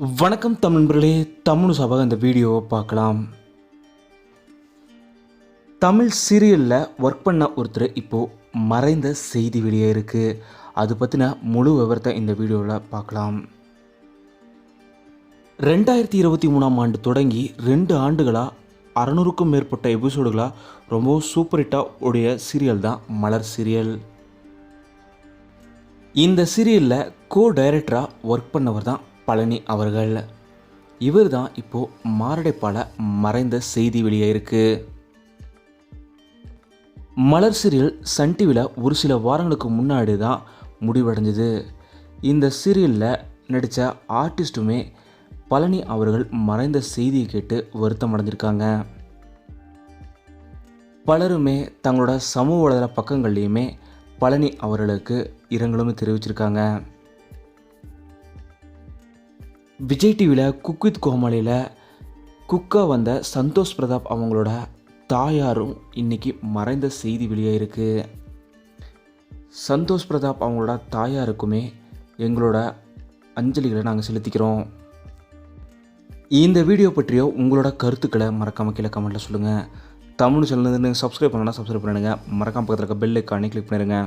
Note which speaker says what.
Speaker 1: வணக்கம் தமிழ் நண்பர்களே தமிழ் சபாக இந்த வீடியோவை பார்க்கலாம். தமிழ் சீரியலில் ஒர்க் பண்ண ஒருத்தர் இப்போது மறைந்த செய்தி வெளியே இருக்குது அது பற்றின முழு விவரத்தை இந்த வீடியோவில் பார்க்கலாம். ரெண்டாயிரத்தி இருபத்தி மூணாம் ஆண்டு தொடங்கி ரெண்டு ஆண்டுகளாக அறநூறுக்கும் மேற்பட்ட எபிசோடுகளாக ரொம்பவும் சூப்பர் ஹிட்டாக உடைய சீரியல் தான் மலர் சீரியல் இந்த சீரியலில் கோ டைரக்டராக ஒர்க் பண்ணவர் தான் பழனி அவர்கள். இவர் தான் இப்போது மாரடைப்பால் மறைந்த செய்தி வெளியே இருக்குது மலர் சீரியல் சன் டிவியில் ஒரு சில வாரங்களுக்கு முன்னாடி தான் முடிவடைஞ்சது. இந்த சீரியலில் நடித்த ஆர்டிஸ்ட்டுமே பழனி அவர்கள் மறைந்த செய்தியை கேட்டு வருத்தம் அடைஞ்சிருக்காங்க பலருமே தங்களோட சமூக வலைதள பக்கங்கள்லேயுமே பழனி அவர்களுக்கு இரங்கலும் தெரிவிச்சிருக்காங்க. விஜய் டிவியில் குக் வித் கோமாளியில் குக்காக வந்த சந்தோஷ் பிரதாப் அவங்களோட தாயாரும் இன்றைக்கி மறைந்த செய்தி வெளியே இருக்குது சந்தோஷ் பிரதாப் அவங்களோட தாயாருக்குமே எங்களோட அஞ்சலிகளை நாங்கள் செலுத்திக்கிறோம். இந்த வீடியோ பற்றியோ உங்களோட கருத்துக்களை மறக்காமல் கீழே கமெண்ட்டில் சொல்லுங்கள் தமிழ் சேனல் சப்ஸ்கிரைப் பண்ணலாம் சப்ஸ்கிரைப் பண்ணிடுங்க. மறக்காம பக்கத்தில் இருக்க பெல் ஐக்கானே கிளிக் பண்ணிடுங்க.